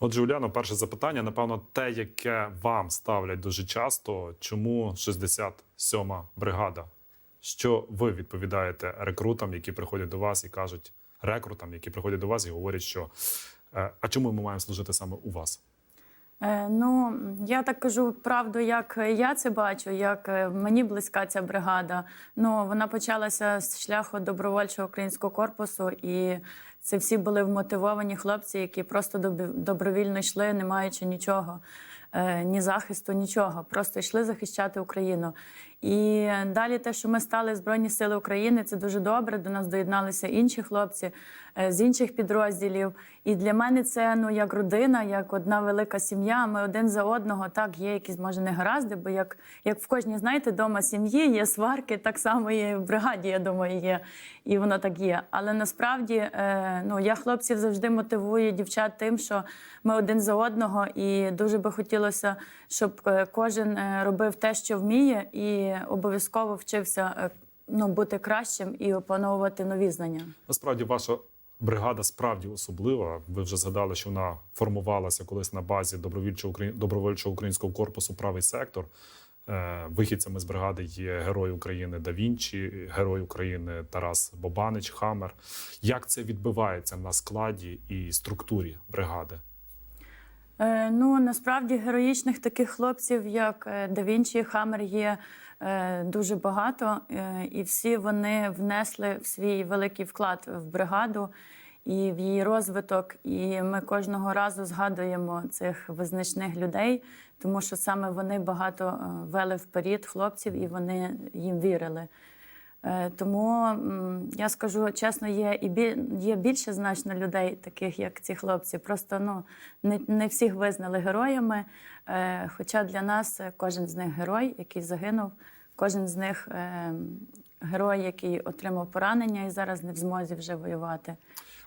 Отже, Уляно, перше запитання, напевно, те, яке вам ставлять дуже часто, чому 67-ма бригада? Що ви відповідаєте рекрутам, які приходять до вас і кажуть рекрутам, які приходять до вас і говорять, що е, а чому ми маємо служити саме у вас? Е, Ну, я так кажу правду, як я це бачу, як е, мені близька ця бригада. Ну, вона почалася з шляху добровольчого українського корпусу, і це всі були вмотивовані хлопці, які просто добровільно йшли, не маючи нічого, е, ні захисту, нічого. Просто йшли захищати Україну. І далі те, що ми стали Збройні Сили України, це дуже добре. До нас доєдналися інші хлопці е, з інших підрозділів. І для мене це ну як родина, як одна велика сім'я. Ми один за одного. Так, є якісь може негаразди, бо як, як в кожній, знаєте, дома сім'ї є сварки, так само і в бригаді, я думаю, є. І воно так є. Але насправді е, ну я хлопців завжди мотивую дівчат тим, що ми один за одного, і дуже би хотілося, щоб е, кожен робив те, що вміє, і обов'язково вчився е, ну, бути кращим і опановувати нові знання. Насправді, ваша бригада справді особлива. Ви вже згадали, що вона формувалася колись на базі добровольчого Украї- добровольчого українського корпусу Правий сектор. Е, Вихідцями з бригади є Герой України Да Вінчі, Герой України Тарас Бобанич, Хамер. Як це відбувається на складі і структурі бригади? Е, ну насправді героїчних таких хлопців, як е, Да Вінчі і Хаммер, є дуже багато, е, і всі вони внесли в свій великий вклад в бригаду і в її розвиток. І ми кожного разу згадуємо цих визначних людей, тому що саме вони багато е, вели вперед хлопців, і вони їм вірили. Е, Тому я скажу чесно, є і бі- є більше значно людей, таких як ці хлопці. Просто ну не, не всіх визнали героями. Е, Хоча для нас кожен з них герой, який загинув, кожен з них е, герой, який отримав поранення і зараз не в змозі вже воювати.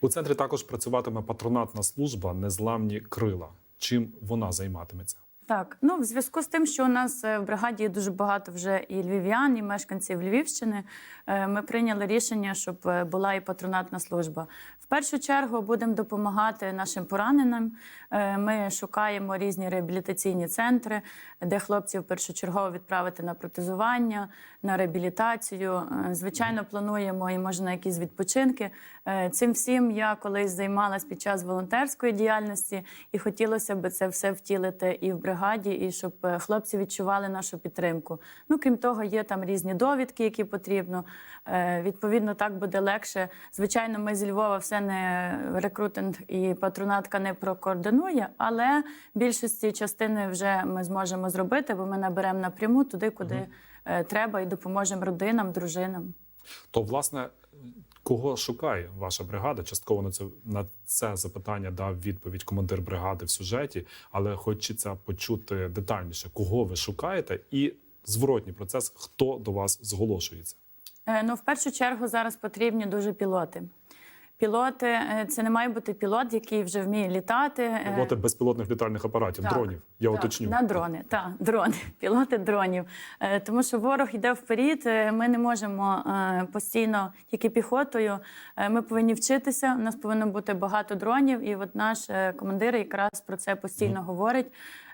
У центрі також працюватиме патронатна служба Незламні крила. Чим вона займатиметься? Так, ну в зв'язку з тим, що у нас е, в бригаді дуже багато вже і львів'ян, і мешканців Львівщини, е, ми прийняли рішення, щоб е, була і патронатна служба. В першу чергу будемо допомагати нашим пораненим. Ми шукаємо різні реабілітаційні центри, де хлопців першочергово відправити на протезування, на реабілітацію. Звичайно, плануємо і може на якісь відпочинки. Цим всім я колись займалась під час волонтерської діяльності, і хотілося б це все втілити і в бригаді, і щоб е, хлопці відчували нашу підтримку. Ну крім того, є там різні довідки, які потрібно. Е, Відповідно, так буде легше. Звичайно, ми зі Львова все не рекрутинг і патронатка не прокоординує, але більшості частини вже ми зможемо зробити, бо ми наберемо напряму туди, куди е, треба, і допоможемо родинам, дружинам. То, власне, кого шукає ваша бригада? Частково на це на це запитання дав відповідь командир бригади в сюжеті, але хочеться почути детальніше, кого ви шукаєте, і зворотній процес, хто до вас зголошується. Е, Ну, в першу чергу зараз потрібні дуже пілоти. Пілоти е, це не має бути пілот, який вже вміє літати. е, Пілоти безпілотних літальних апаратів, Так, дронів. Я так, уточню. на дрони, так, дрони, пілоти дронів. Е, Тому що ворог йде вперед. е, Ми не можемо е, постійно тільки піхотою. Е, Ми повинні вчитися. У нас повинно бути багато дронів. І от наш е, командир якраз про це постійно говорить.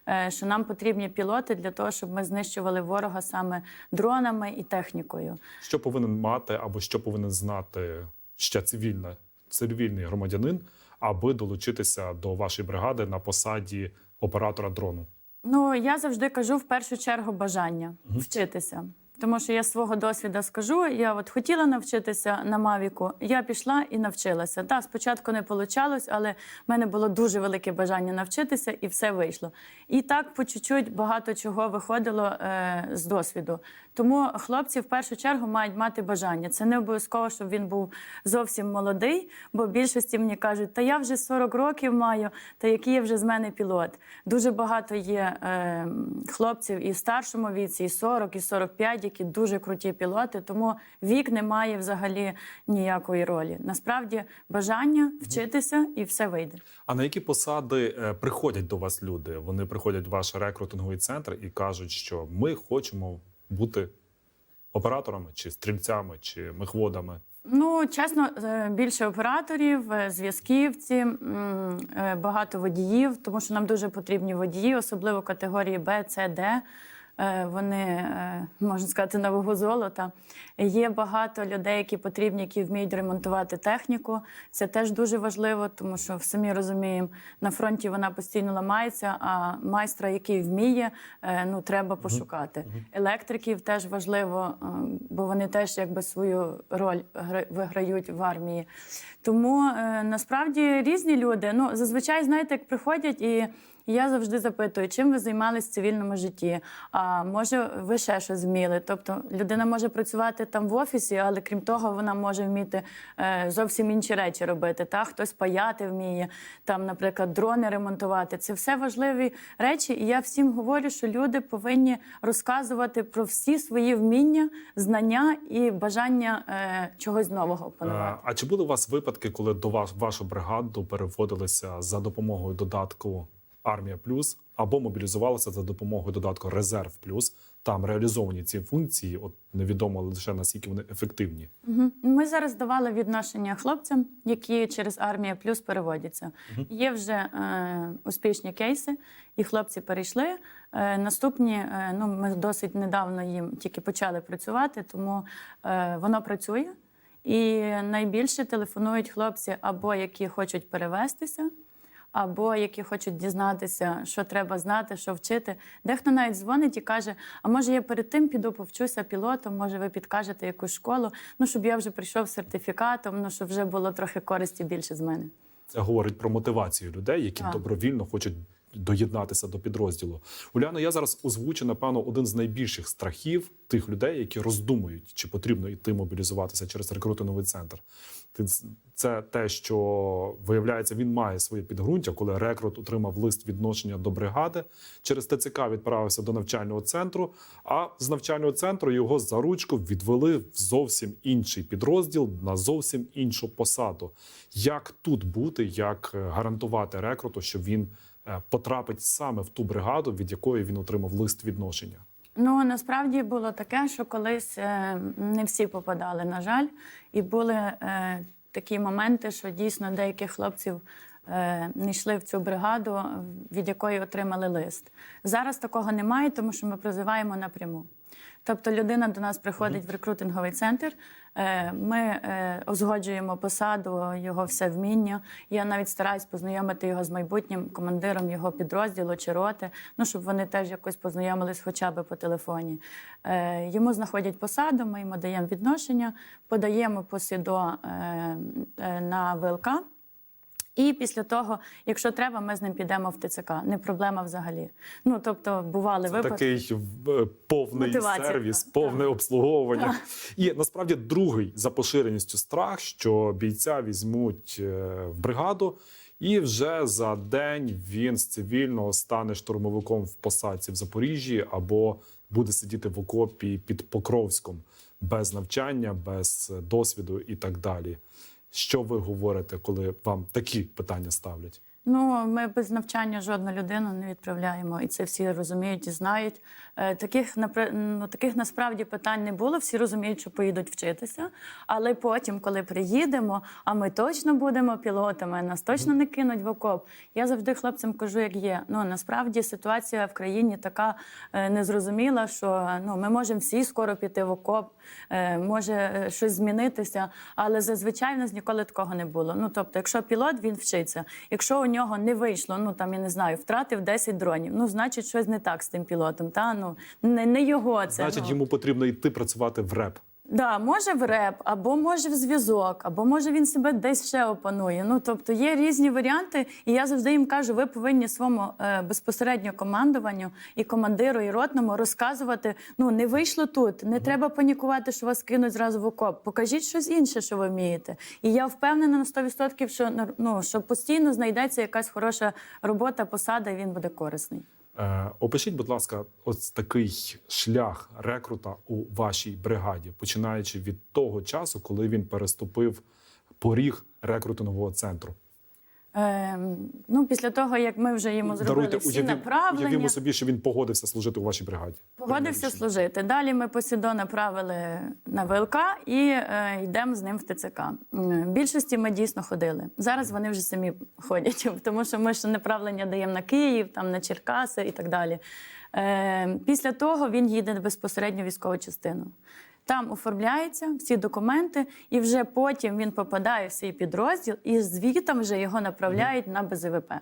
е, Що нам потрібні пілоти для того, щоб ми знищували ворога саме дронами і технікою. Що повинен мати або що повинен знати ще цивільна, цивільний громадянин, аби долучитися до вашої бригади на посаді оператора дрону? Ну я завжди кажу в першу чергу бажання вчитися. Тому що я свого досвіду скажу, я от хотіла навчитися на Мавіку, я пішла і навчилася. Так, спочатку не вийшло, але в мене було дуже велике бажання навчитися, і все вийшло. І так по чуть-чуть багато чого виходило е, з досвіду. Тому хлопці в першу чергу мають мати бажання. Це не обов'язково, щоб він був зовсім молодий, бо більшості мені кажуть, та я вже 40 років маю, та який я вже з мене пілот. Дуже багато є е, хлопців і в старшому віці, і 40, і 45, які дуже круті пілоти. Тому вік не має взагалі ніякої ролі. Насправді бажання вчитися і все вийде. А на які посади е, приходять до вас люди? Вони приходять в ваш рекрутинговий центр і кажуть, що ми хочемо бути операторами чи стрільцями, чи мехводами. Ну, чесно, е, більше операторів, е, зв'язківці, е, багато водіїв, тому що нам дуже потрібні водії, особливо категорії Б, С, Д. Е, Вони, е, можна сказати, на вагу золота. Є багато людей, які потрібні, які вміють ремонтувати техніку. Це теж дуже важливо, тому що самі розуміємо, на фронті вона постійно ламається, а майстра, який вміє, е, ну треба пошукати. Електриків теж важливо, бо вони теж якби свою роль гра- виграють в армії. Тому насправді різні люди. Ну зазвичай, знаєте, як приходять і. Я завжди запитую, чим ви займались в цивільному житті. А може, ви ще щось зміли? Тобто людина може працювати там в офісі, але крім того, вона може вміти е, зовсім інші речі робити. Та хтось паяти вміє, там, наприклад, дрони ремонтувати. Це все важливі речі. І я всім говорю, що люди повинні розказувати про всі свої вміння, знання і бажання е, чогось нового опанувати. А чи були у вас випадки, коли до вас вашу бригаду переводилися за допомогою додатку Армія Плюс або мобілізувалися за допомогою додатку Резерв Плюс? Там реалізовані ці функції, от невідомо лише наскільки вони ефективні. Мгм. Ми зараз давали відношення хлопцям, які через армія плюс переводяться. Є вже е, успішні кейси, і хлопці перейшли. Е, наступні, е, ну ми досить недавно їм тільки почали працювати, тому е, воно працює. І найбільше телефонують хлопці, або які хочуть перевестися, або які хочуть дізнатися, що треба знати, що вчити. Дехто навіть дзвонить і каже: А може я перед тим піду повчуся пілотом, може ви підкажете якусь школу, ну щоб я вже прийшов з сертифікатом, ну щоб вже було трохи користі більше з мене. Це говорить про мотивацію людей, які Так. добровільно хочуть доєднатися до підрозділу. Уляно, я зараз озвучу, напевно, один з найбільших страхів тих людей, які роздумують, чи потрібно йти мобілізуватися через рекрутинговий центр. Це те, що виявляється, він має своє підґрунтя, коли рекрут отримав лист відношення до бригади. Через ТЦК відправився до навчального центру. А з навчального центру його за ручку відвели в зовсім інший підрозділ на зовсім іншу посаду. Як тут бути, як гарантувати рекруту, що він потрапить саме в ту бригаду, від якої він отримав лист відношення? Ну насправді було таке, що колись е, не всі попадали, на жаль, і були е, такі моменти, що дійсно деяких хлопців е, не йшли в цю бригаду, від якої отримали лист. Зараз такого немає, тому що ми призиваємо напряму. Тобто людина до нас приходить в рекрутинговий центр. е, Ми е, узгоджуємо посаду, його все вміння. Я навіть стараюсь познайомити його з майбутнім командиром його підрозділу чи роти, ну щоб вони теж якось познайомились хоча б по телефоні. Е, Йому знаходять посаду, ми йому даємо відношення, подаємо посідо е, на ВЛК. І після того, якщо треба, ми з ним підемо в ТЦК. Не проблема взагалі. Ну тобто, бували Це випадки. такий е, повний Мотивація, сервіс, повне так. обслуговування. І насправді другий за поширеністю страх, що бійця візьмуть е, в бригаду, і вже за день він з цивільного стане штурмовиком в посадці в Запоріжжі або буде сидіти в окопі під Покровськом без навчання, без е, досвіду і так далі. Що ви говорите, коли вам такі питання ставлять? Ну, ми без навчання жодну людину не відправляємо, і це всі розуміють і знають. Е, Таких ну, таких насправді питань не було. Всі розуміють, що поїдуть вчитися. Але потім, коли приїдемо, а ми точно будемо пілотами, нас точно не кинуть в окоп. Я завжди хлопцям кажу, як є. Ну насправді ситуація в країні така е, незрозуміла, що ну ми можемо всі скоро піти в окоп, е, може щось змінитися, але зазвичай в нас ніколи такого не було. Ну тобто, якщо пілот він вчиться, якщо у нього не вийшло, ну там я не знаю, втратив 10 дронів. Ну значить, щось не так з тим пілотом. Та ну не, не його це. Значить, ну. йому потрібно йти працювати в реп. Да, може в реп, або може в зв'язок, або може він себе десь ще опанує. Ну тобто є різні варіанти, і я завжди їм кажу: ви повинні своєму е, безпосередньо командуванню і командиру, і ротному розказувати: ну не вийшло тут, не треба панікувати, що вас кинуть зразу в окоп. Покажіть щось інше, що ви вмієте. І я впевнена на 100%, що ну, що постійно знайдеться якась хороша робота, посада, і він буде корисний. Е, Опишіть, будь ласка, ось такий шлях рекрута у вашій бригаді, починаючи від того часу, коли він переступив поріг рекрутингового центру. Е, ну, після того, як ми вже йому зробили Даруйте, всі уявів, направлення, уявімо собі, що він погодився служити у вашій бригаді. погодився служити. Далі ми посідо направили на ВЛК і е, йдемо з ним в ТЦК. М, Більшості ми дійсно ходили. Зараз вони вже самі ходять, тому що ми ще направлення даємо на Київ, там на Черкаси і так далі. Е, після того він їде безпосередньо в військову частину. Там оформляються всі документи, і вже потім він попадає в свій підрозділ, і звітом вже його направляють на БЗВП.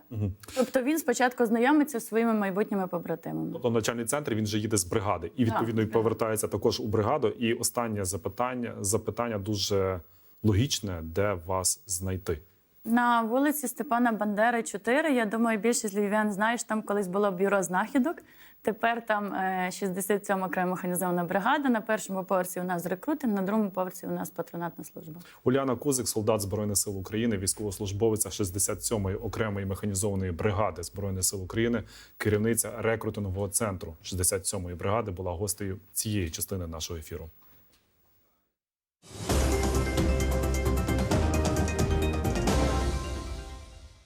Тобто він спочатку знайомиться зі своїми майбутніми побратимами. Тобто начальний центр він же їде з бригади і відповідно і так. повертається також у бригаду. І останнє запитання запитання дуже логічне, де вас знайти. На вулиці Степана Бандери, 4. Я думаю, більшість львів'ян знаєш, там колись було бюро знахідок. Тепер там е, 67 окрема механізована бригада. На першому поверсі у нас рекрутинг, на другому поверсі у нас патронатна служба. Уляна Кузик, солдат збройних сил України, військовослужбовиця 67-ї окремої механізованої бригади збройних сил України, керівниця рекрутингового центру 67-ї бригади, була гостею цієї частини нашого ефіру.